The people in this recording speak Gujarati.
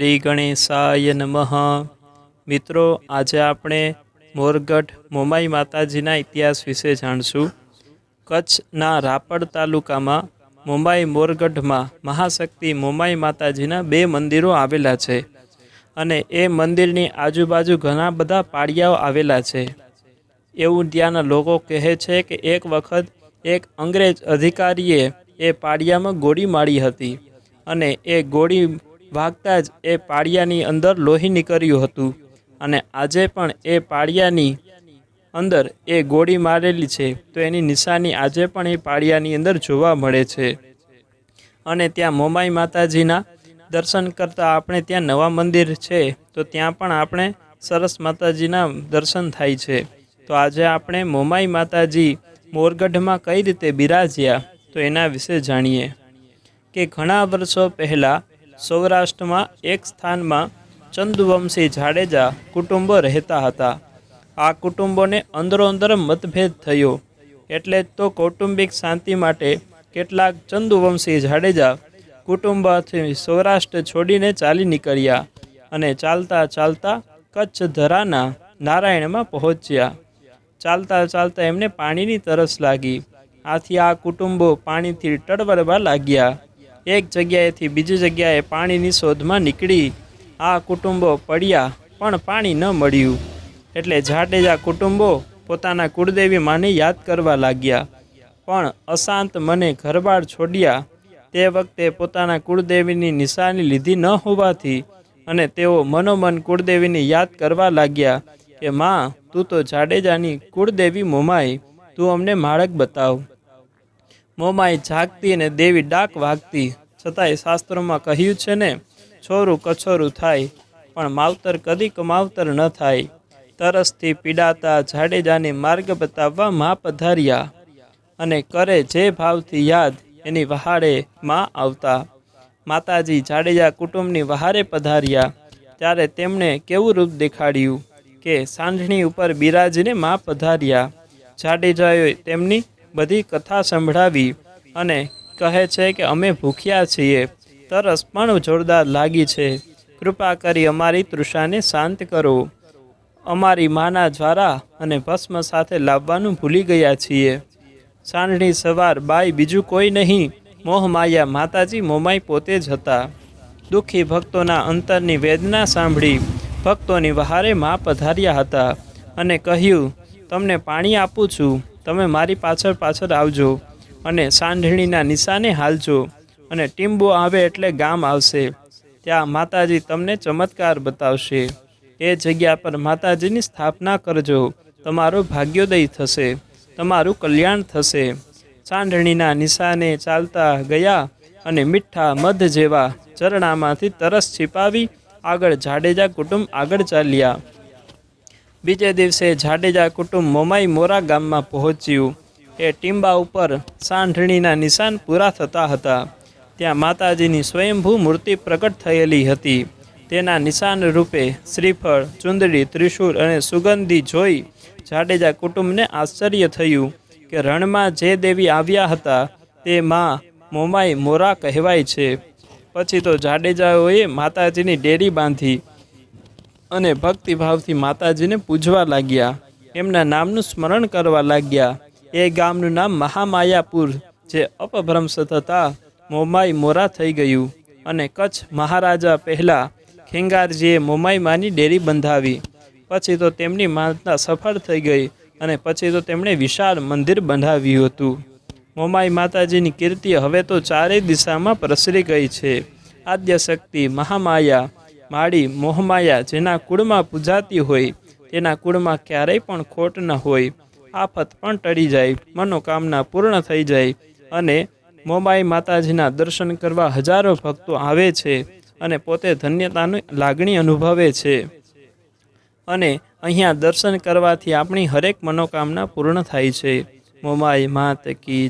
શ્રી ગણેશાય નમઃ. મિત્રો, આજે આપણે મોરગઢ મોમાઈ માતાજીના ઇતિહાસ વિશે જાણશું. કચ્છના રાપર તાલુકામાં મુંબઈ મોરગઢમાં મહાશક્તિ મોમાઈ માતાજીના બે મંદિરો આવેલા છે અને એ મંદિરની આજુબાજુ ઘણા બધા પાળિયાઓ આવેલા છે. એવું ત્યાંના લોકો કહે છે કે એક વખત એક અંગ્રેજ અધિકારીએ એ પાળિયામાં ગોળી મારી હતી અને એ ગોળી વાગતા જ એ પાળિયાની અંદર લોહી નીકળ્યું હતું અને આજે પણ એ પાળિયાની અંદર એ ગોળી મારેલી છે, તો એની નિશાની આજે પણ એ પાળિયાની અંદર જોવા મળે છે. અને ત્યાં મોમાઈ માતાજીના દર્શન કરતાં આપણે ત્યાં નવા મંદિર છે, તો ત્યાં પણ આપણે સરસ માતાજીના દર્શન થાય છે. તો આજે આપણે મોમાઈ માતાજી મોરગઢમાં કઈ રીતે બિરાજ્યા, તો એના વિશે જાણીએ. કે ઘણા વર્ષો પહેલાં સૌરાષ્ટ્રમાં એક સ્થાનમાં ચંદુવંશી જાડેજા કુટુંબો રહેતા હતા. આ કુટુંબોને અંદરો અંદર મતભેદ થયો. એટલે તો કૌટુંબિક શાંતિ માટે કેટલાક ચંદુવંશી જાડેજા કુટુંબથી સૌરાષ્ટ્ર છોડીને ચાલી નીકળ્યા અને ચાલતા ચાલતા કચ્છ ધરાના નારાયણમાં પહોંચ્યા. ચાલતા ચાલતા એમને પાણીની તરસ લાગી. આથી આ કુટુંબો પાણીથી ટળવળવા લાગ્યા. એક જગ્યાએથી બીજી જગ્યાએ પાણીની શોધમાં નીકળી. આ કુટુંબો પડ્યા, પણ પાણી ન મળ્યું. એટલે જાડેજા કુટુંબો પોતાના કુળદેવી માને યાદ કરવા લાગ્યા. પણ અશાંત મને ઘરબાર છોડ્યા. તે વખતે પોતાના કુળદેવીની નિશાની લીધી ન હોવાથી અને તેઓ મનોમન કુળદેવીની યાદ કરવા લાગ્યા કે, માં, તું તો જાડેજાની કુળદેવી મોમાઈ. તું અમને માળક બતાવ. મોમાઈ જાગતી અને દેવી ડાક વાગતી. છતાંય શાસ્ત્રોમાં કહ્યું છે ને, છોરું કછોરું થાય, પણ માવતર કદી કમાવતર ન થાય. તરસથી પીડાતા જાડેજાને માર્ગ બતાવવા મા પધાર્યા અને કરે જે ભાવથી યાદ, એની વહાડે માં આવતા. માતાજી જાડેજા કુટુંબની વહારે પધાર્યા. ત્યારે તેમણે કેવું રૂપ દેખાડ્યું કે સાંઢણી ઉપર બિરાજીને માં પધાર્યા જાડેજાએ તેમની બધી કથા સંભળાવી અને કહે છે કે અમે ભૂખ્યા છીએ. તરસ પણ જોરદાર લાગી છે. કૃપા કરી અમારી તૃષાને શાંત કરો. અમારી માના જ્વારા અને ભસ્મ સાથે લાવવાનું ભૂલી ગયા છીએ. સાંજની સવાર બાઈ બીજું કોઈ નહીં. મોહમાયા માતાજી મોમાઈ પોતે જ હતા. દુઃખી ભક્તોના અંતરની વેદના સાંભળી ભક્તોની વહારે મા પધાર્યા હતા અને કહ્યું, તમને પાણી આપું છું. તમે મારી પાછળ પાછળ આવજો અને સાંઢણીના નિશાને હાલજો અને ટીમ્બો આવે એટલે ગામ આવશે. ત્યાં માતાજી તમને ચમત્કાર બતાવશે. એ જગ્યા પર માતાજીની સ્થાપના કરજો. તમારો ભાગ્યોદય થશે. તમારું કલ્યાણ થશે. સાંઢણીના નિશાને ચાલતા ગયા અને મીઠા મધ જેવા ઝરણામાંથી તરસ છીપાવી આગળ જાડેજા કુટુંબ આગળ ચાલ્યા. બીજે દિવસે જાડેજા કુટુંબ મોમાઈ મોરા ગામમાં પહોંચ્યું. એ ટીંબા ઉપર સાંઢણીના નિશાન પૂરા થતા હતા. ત્યાં માતાજીની સ્વયંભૂ મૂર્તિ પ્રગટ થયેલી હતી. તેના નિશાન રૂપે શ્રીફળ, ચુંદડી, ત્રિશૂળ અને સુગંધી જોઈ જાડેજા કુટુંબને આશ્ચર્ય થયું કે રણમાં જે દેવી આવ્યા હતા તે માં મોમાઈ મોરા કહેવાય છે. પછી તો જાડેજાઓએ માતાજીની ડેરી બાંધી અને ભક્તિભાવથી માતાજીને પૂજવા લાગ્યા. એમના નામનું સ્મરણ કરવા લાગ્યા. એ ગામનું નામ મહામાયાપુર, જે અપભ્રંશ થતાં મોમાઈ મોરા થઈ ગયું અને કચ્છ મહારાજા પહેલાં ખેંગારજીએ મોમાઈ માની ડેરી બંધાવી. પછી તો તેમની માનતા સફળ થઈ ગઈ અને પછી તો તેમણે વિશાળ મંદિર બંધાવ્યું હતું. મોમાઈ માતાજીની કીર્તિ હવે તો ચારેય દિશામાં પ્રસરી ગઈ છે. આદ્ય શક્તિ મહામાયા માળી મોહમાયા જેના કુળમાં પૂજાતી હોય, તેના કુળમાં ક્યારેય પણ ખોટ ન હોય. આફત પણ ટળી જાય, મનોકામના પૂર્ણ થઈ જાય અને મોમાઈ માતાજીના દર્શન કરવા હજારો ભક્તો આવે છે અને પોતે ધન્યતાની લાગણી અનુભવે છે. અને અહીંયા દર્શન કરવાથી આપણી હરેક મનોકામના પૂર્ણ થાય છે. મોમાઈ માત કી